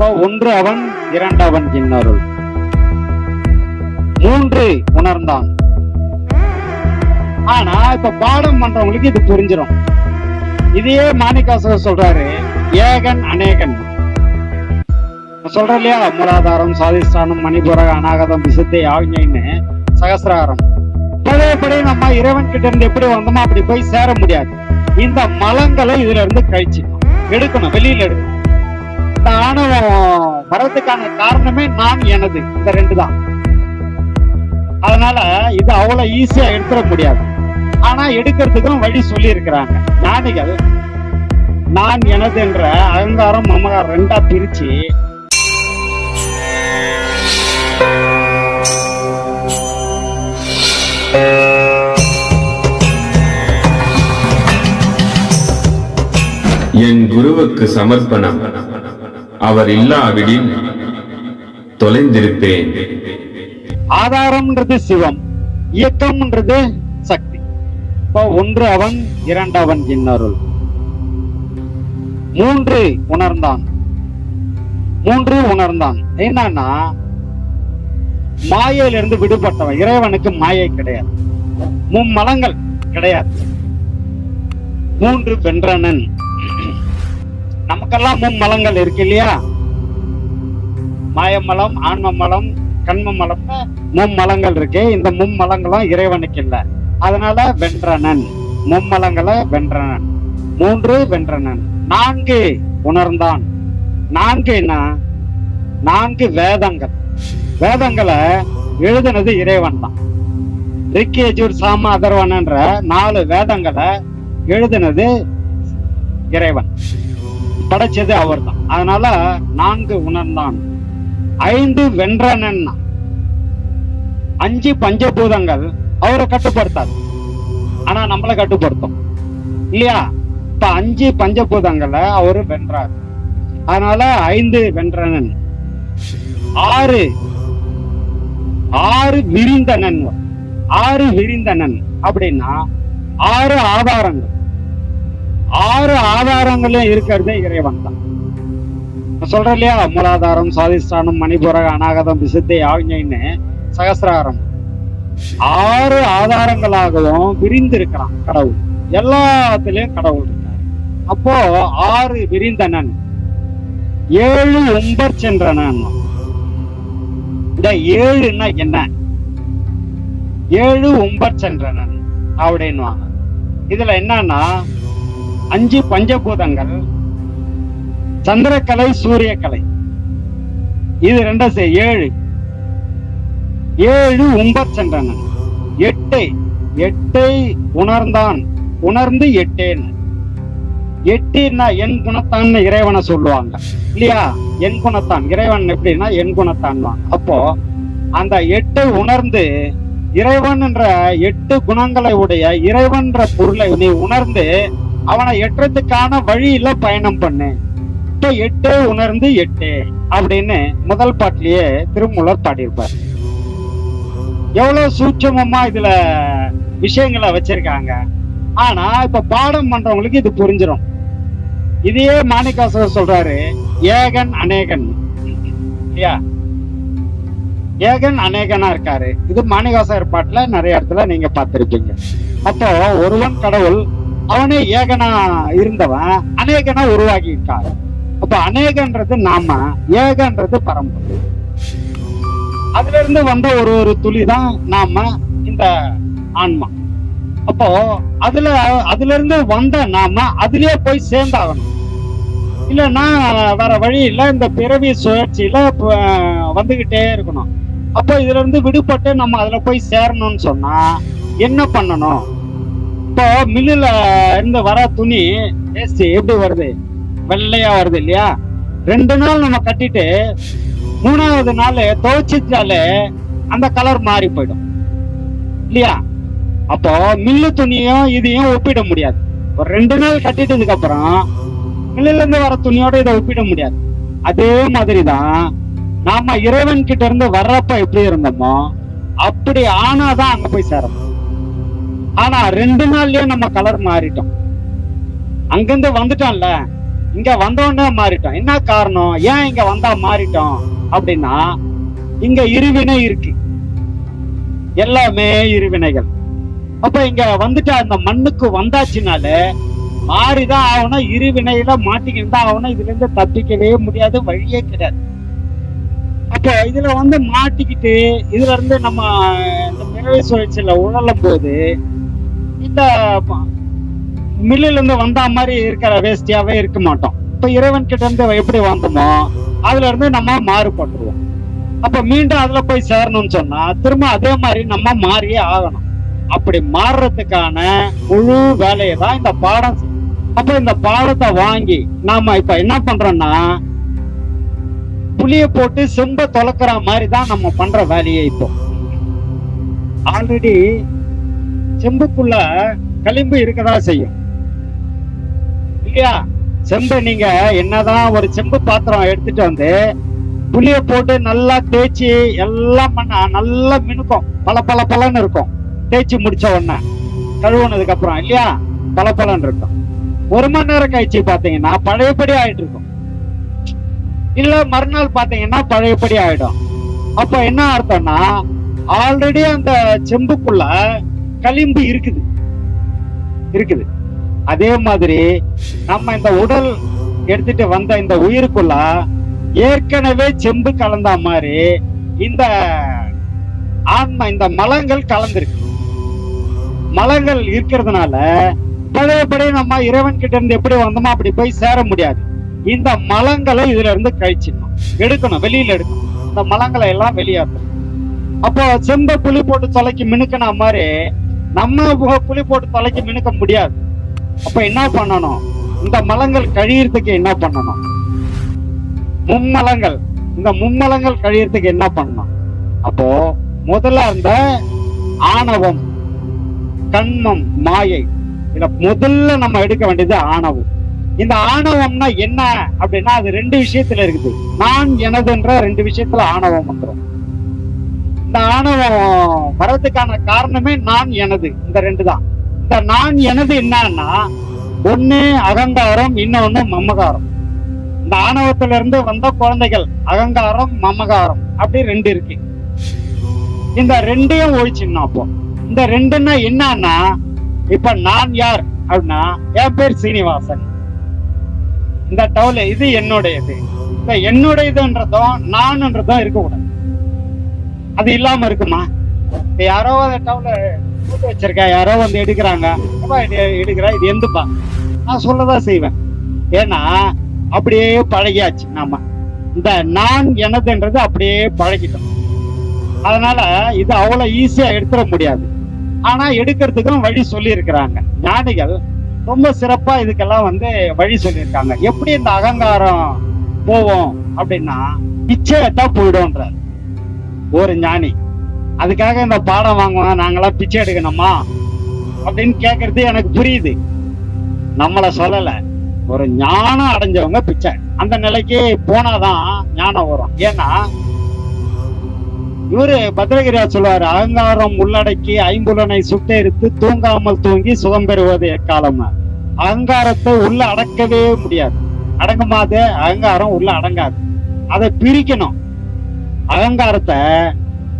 இப்போ ஒன்று அவன் இரண்டு அவன் இன்னொருள் மூன்று உணர்ந்தான். ஆனா இப்ப பாடம் பண்றவங்களுக்கு இது புரிஞ்சிடும் இதையே மாணிக்காசர் சொல்றாரு ஏகன் அநேகன். சொல்ற சொல்றேன் இல்லையா? மூலாதாரம் சாதிஸ்தானம் மணிபுரக அநாகதம் விசுத்தை ஆவிஞன்னு சகசிராரம் பழையபடி நம்ம இறைவன் கிட்ட இருந்து எப்படி வந்தோமோ அப்படி போய் சேர முடியாது. இந்த மலங்களை இதுல இருந்து கழிச்சு எடுக்கணும் வெளியில எடுக்கணும். இந்த ஆணவம் வரதுக்கான காரணமே நான் எனது. இந்த ரெண்டு தான் அதனால இது அவ்வளவு ஈஸியா எடுத்துட முடியாது. ஆனா எடுக்கிறதுக்கும் வழி சொல்லி இருக்கிறாங்க ஞானிகள் நான் எனது என்ற அகங்காரம் மமகாரம் ரெண்டா பிரிச்சு என் குருவுக்கு சமர்ப்பணம். அவர் இல்லாவிடில் தொலைந்திருப்பேன். ஆதாரம்ன்றது சிவம் இயக்கம்ன்றது சக்தி. ஒன்று அவன் இரண்டு அவன் இன்னருள். மூன்று உணர்ந்தான். மூன்று உணர்ந்தான். என்னன்னா மாயையிலிருந்து விடுபட்டவன் இறைவனுக்கு மாயை கிடையாது. மும்மலங்கள் கிடையாது. மூன்று வென்றனன். நமக்கெல்லாம் மும்மலங்கள் இருக்கு இல்லையா? மாயமலம் ஆன்மமலம் கண்மமலம்னு மும்மலங்கள் இருக்கு. இந்த மும்மலங்களும் இறைவனுக்கு இல்ல. அதனால வென்றனன். மும்மலங்களை வென்றனன். மூன்று வென்றனன். நான்கு உணர்ந்தான். நான்கு நான்கு வேதங்கள். வேதங்களை எழுதுனது இறைவன் தான் ரிக்கேஜூர் சாம அதர்வனன்ற நாலு வேதங்களை எழுதுனது இறைவன். படைச்சது அவர்தான். அதனால நான்கு உணர்ந்தான். ஐந்து வென்றனன். அஞ்சு பஞ்சபூதங்கள் அவரை கட்டுப்படுத்தாது. ஆனா நம்மளை கட்டுப்படுத்தும். இல்லையா? இப்ப அஞ்சு பஞ்சபூதங்களை அவரு வென்றார். அதனால ஐந்து வென்றனன். ஆறு ஆறு விரிந்தனன். ஆறு விரிந்தனன். அப்படின்னா ஆறு ஆதாரங்கள். ஆதாரங்களும் இருக்கிறதே இறைவன் தான். நான் சொல்றேன் இல்லையா? மூலாதாரம் சாதிஸ்தானம் மணிபுரக அநாகதம் விசுத்தை ஆவிஞன்னு சகசிராரம். ஆறு ஆதாரங்களாகவும் விரிந்து இருக்கிறான் கடவுள். எல்லாத்துலயும் கடவுள் இருக்கார். அப்போ ஆறு விரிந்தனன். ஏழு உம்பர் சென்றனன் இந்த ஏழுன்னா என்ன? ஏழு உம்பர் சென்றனன் அப்படின்வாங்க இதுல என்னன்னா அஞ்சு பஞ்சபூதங்கள். சந்திரக்கலை சூரியக்கலை. இது ரெண்டும் சே- ஏழு. ஏழு உம்பர் சென்றனன் எட்டை எட்டை உணர்ந்தான். உணர்ந்து எட்டேன். எட்டின்னா என் குணத்தான்னு இறைவனை சொல்லுவாங்க. இல்லையா? என் குணத்தான். இறைவன் எப்படின்னா என் குணத்தான் அப்போ அந்த எட்டை உணர்ந்து இறைவன் என்ற எட்டு குணங்களை உடைய இறைவன்ற பொருளை நீ உணர்ந்து அவனை எட்டுறதுக்கான வழியில பயணம் பண்ணு. இப்ப எட்டே உணர்ந்து எட்டே அப்படின்னு முதல் பாட்டிலேயே திருமூலர் பாடியிருப்பார். எவ்வளவு சூட்சமமா இதுல விஷயங்களை வச்சிருக்காங்க. ஆனா இப்ப பாடம் பண்றவங்களுக்கு இது புரிஞ்சிடும் இதையே மாணிக்காசர் சொல்றாரு ஏகன் அநேகன். இல்லையா? ஏகன் அநேகனா இருக்காரு. இது மாணிகாசர் பாட்டுல நிறைய இடத்துல நீங்க பார்த்திருப்பீங்க. அப்போ ஒருவன் கடவுள் அவனே ஏகனா இருந்தவன் அநேகனா உருவாகி இருக்காரு அப்ப அநேகன்றது நாம ஏகன்றது பரம்பரை. அதுல இருந்து வந்த ஒரு ஒரு துளி தான் நாம இந்த ஆன்மா. அப்போ அதுல அதுல இருந்து வந்த நாம அதுலயே போய் சேர்ந்தாகணும். இல்லைன்னா வேற வழி இல்ல இந்த பிறவி சுழற்சியில வந்துகிட்டே இருக்கணும். அப்போ இதுல இருந்து விடுபட்டு நம்ம அதுல போய் சேரணும்னு சொன்னா என்ன பண்ணணும்? இப்போ மில்லுல இருந்து வர துணி வேஸ்ட் எப்படி வருது? வெள்ளையா வருது இல்லையா? ரெண்டு நாள் நம்ம கட்டிட்டு மூணாவது நாள் துவைச்சிட்டாலே அந்த கலர் மாறி போயிடும். இல்லையா? அப்போ மில்லு துணியும் இதையும் ஒப்பிட முடியாது. ஒரு ரெண்டு நாள் கட்டிட்டதுக்கு அப்புறம் மில்லுல இருந்து வர துணியோட இதை ஒப்பிட முடியாது. அதே மாதிரிதான் நாம இறைவன் கிட்ட இருந்து வர்றப்ப எப்படி இருந்தோமோ அப்படி ஆனாதான் அங்க போய் சேரணும். ஆனா ரெண்டு நாள்லயே நம்ம கலர் மாறிட்டோம். அங்கிருந்து வந்துட்டோம்ல இங்க வந்த உடனே மாறிட்டோம். என்ன காரணம்? ஏன் இங்க வந்தா மாறிட்டோம்? அப்படின்னா இங்க இருவினை இருக்கு. எல்லாமே இருவினைகள். அப்ப இங்க வந்துட்டு அந்த மண்ணுக்கு வந்தாச்சுனாலே மாறிதான் ஆகணும் இருவினையில மாட்டிக்கிட்டு தான் ஆகணும். இதுல இருந்து தப்பிக்கவே முடியாது வழியே கிடையாது. அப்போ இதுல வந்து மாட்டிக்கிட்டு இதுல இருந்து நம்ம இந்த பிறவை சுழற்சியில உழலும் போது இந்த மில்லுல இருந்து வந்தா மாதிரி இருக்கிற வேஸ்டியாவே இருக்க மாட்டோம். இப்ப இறைவன் கிட்ட இருந்து எப்படி வந்தோமோ அதுல இருந்து நம்ம மாறுபட்டுருவோம். அப்ப மீண்டும் அதுல போய் சேரணும்னு சொன்னா திரும்ப அதே மாதிரி நம்ம மாறியே ஆகணும். அப்படி மாறுறதுக்கான முழு வேலையை தான் இந்த பாடம் அப்ப இந்த பாடத்தை வாங்கி நாம இப்ப என்ன பண்றோம்னா புளிய போட்டு செம்ப தொலைக்கிற மாதிரி தான் நம்ம பண்ற வேலையை இப்போ. ஆல்ரெடி செம்புக்குள்ள களிம்பு இருக்கதா செய்யும். இல்லையா? செம்பை நீங்க என்னதான் ஒரு செம்பு பாத்திரம் எடுத்துட்டு வந்து புளிய போட்டு நல்லா தேய்ச்சி எல்லாம் பண்ணா நல்லா மினுக்கும். பல பல பலன்னு இருக்கும். தேய்ச்சி முடிச்ச உடனே கழுவுனதுக்கு அப்புறம் இல்லையா? பல பலன்னு இருக்கும். ஒரு மணி நேரம் கழிச்சு பாத்தீங்கன்னா பழையபடி ஆயிட்டு இருக்கும். இல்ல மறுநாள் பாத்தீங்கன்னா பழையபடி ஆயிடும். அப்ப என்ன அர்த்தம்னா ஆல்ரெடி அந்த செம்புக்குள்ள களிம்பு இருக்குது. இருக்குது. அதே மாதிரி நம்ம இந்த உடல் எடுத்துட்டு வந்த இந்த உயிருக்குள்ள ஏற்கனவே செம்பு கலந்த மாதிரி இந்த ஆன்மா இந்த மலங்கள் கலந்திருக்கு. மலங்கள் இருக்கிறதுனால பழையபடி நம்ம இறைவன் கிட்ட இருந்து எப்படி வந்தோமோ அப்படி போய் சேர முடியாது. இந்த மலங்களை இதுல இருந்து கழிச்சிடணும். எடுக்கணும் வெளியில எடுக்கணும். இந்த மலங்களை எல்லாம் வெளியாற்றணும். அப்போ செம்ப புளி போட்டு தொலைக்கு மினுக்கின மாதிரி நம்ம குழி போட்டு தலைக்கு மினுக்க முடியாது. அப்ப என்ன பண்ணணும்? இந்த மலங்கள் கழியறதுக்கு என்ன பண்ணணும்? மும்மலங்கள். இந்த மும்மலங்கள் கழியறதுக்கு என்ன பண்ணணும்? அப்போ முதல்ல அந்த ஆணவம் கண்மம் மாயை இத முதல்ல நம்ம எடுக்க வேண்டியது ஆணவம். இந்த ஆணவம்னா என்ன? அப்படின்னா அது ரெண்டு விஷயத்துல இருக்குது. நான் எனதுன்ற ரெண்டு விஷயத்துல ஆணவம் வந்துரும். இந்த ஆணவம் வர்றதுக்கான காரணமே நான் எனது இந்த ரெண்டு தான் இந்த நான் எனது என்னன்னா ஒண்ணு அகங்காரம் இன்னொன்னு மமகாரம். இந்த ஆணவத்துல இருந்து வந்த குழந்தைகள் அகங்காரம் மமகாரம் அப்படி ரெண்டு இருக்கு. இந்த ரெண்டையும் ஒழிச்சுன்னா அப்போ. இந்த ரெண்டுன்னா என்னன்னா இப்ப நான் யார் அப்படின்னா என் பேர் சீனிவாசன். இந்த டவுல இது என்னுடையது. இந்த என்னுடையதுன்றதும் நான்ன்றதும் இருக்கக்கூடாது. அது இல்லாம இருக்குமா? இப்ப யாரோ அந்த டவுன்ல போட்டு வச்சிருக்கா யாரோ வந்து எடுக்கிறாங்க. எடுக்கிறா? இது எந்துப்பா? நான் சொல்லதான் செய்வேன். ஏன்னா அப்படியே பழகியாச்சு நாம. இந்த நான் எனதுன்றது அப்படியே பழகிட்டோம். அதனால இது அவ்வளவு ஈஸியா எடுத்துட முடியாது. ஆனா எடுக்கிறதுக்கும் வழி சொல்லி இருக்கிறாங்க ஞானிகள் ரொம்ப சிறப்பா இதுக்கெல்லாம் வந்து வழி சொல்லியிருக்காங்க. எப்படி இந்த அகங்காரம் போவோம் அப்படின்னா இச்சையத்தான் போயிடும்ன்றாரு. ஒரு ஞானி. அதுக்காக இந்த பாடம் வாங்குவோம் நாங்களாம் பிச்சை எடுக்கணுமா? அப்படின்னு கேட்கறது எனக்கு புரியுது. நம்மள சொல்லல. ஒரு ஞானம் அடைஞ்சவங்க பிச்சை. அந்த நிலைக்கு போனாதான் ஞானம் வரும். ஏன்னா இவரு பத்ரகிரியா சொல்லுவாரு அகங்காரம் உள்ளடக்கி ஐம்புலனை சுட்டெரித்து தூங்காமல் தூங்கி சுகம் பெறுவது எக்காலம்? அகங்காரத்தை உள்ள அடக்கவே முடியாது. அடங்குமாது அகங்காரம் உள்ள அடங்காது. அதை பிரிக்கணும். அகங்காரத்தை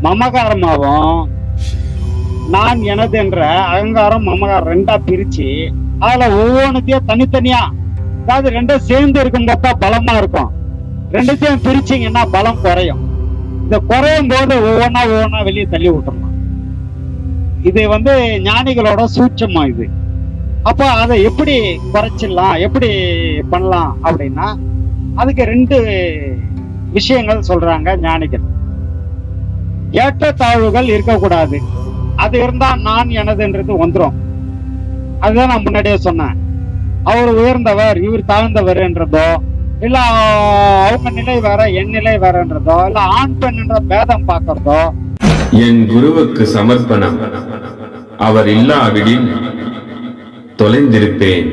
மமகாரமாகவும் நான் எனது என்ற அகங்காரம் மமகாரம் ரெண்டா பிரிச்சு அதுல ஒவ்வொன்றுத்தையும் தனித்தனியா அதாவது ரெண்டும் சேர்ந்து இருக்கும் போது பலமா இருக்கும். ரெண்டுத்தையும் பிரிச்சீங்கன்னா பலம் குறையும். இந்த குறையும் போது ஒவ்வொன்றா ஒவ்வொன்றா வெளியே தள்ளி விட்டுறலாம். இது வந்து ஞானிகளோட சூட்சமா இது. அப்போ அதை எப்படி குறைச்சிடலாம் எப்படி பண்ணலாம் அப்படின்னா அதுக்கு ரெண்டு விஷயங்கள் சொல்றாங்க ஞானிகள். ஏற்றத்தாழ்வுகள் இருக்கக்கூடாது. அது இருந்தா நான் எனதுன்றது வந்துடும் அதுதான் நான் முன்னாடியே சொன்னேன். அவர் உயர்ந்தவர் இவர் தாழ்ந்தவர் என்றதோ இல்ல அவங்க நிலை வேற என் நிலை வேறன்றதோ இல்ல ஆண் பெண்ன்ற பேதம் பார்க்கறதோ என் குருவுக்கு சமர்ப்பணம். அவர் இல்லாவிடில் தொலைந்திருப்பேன்.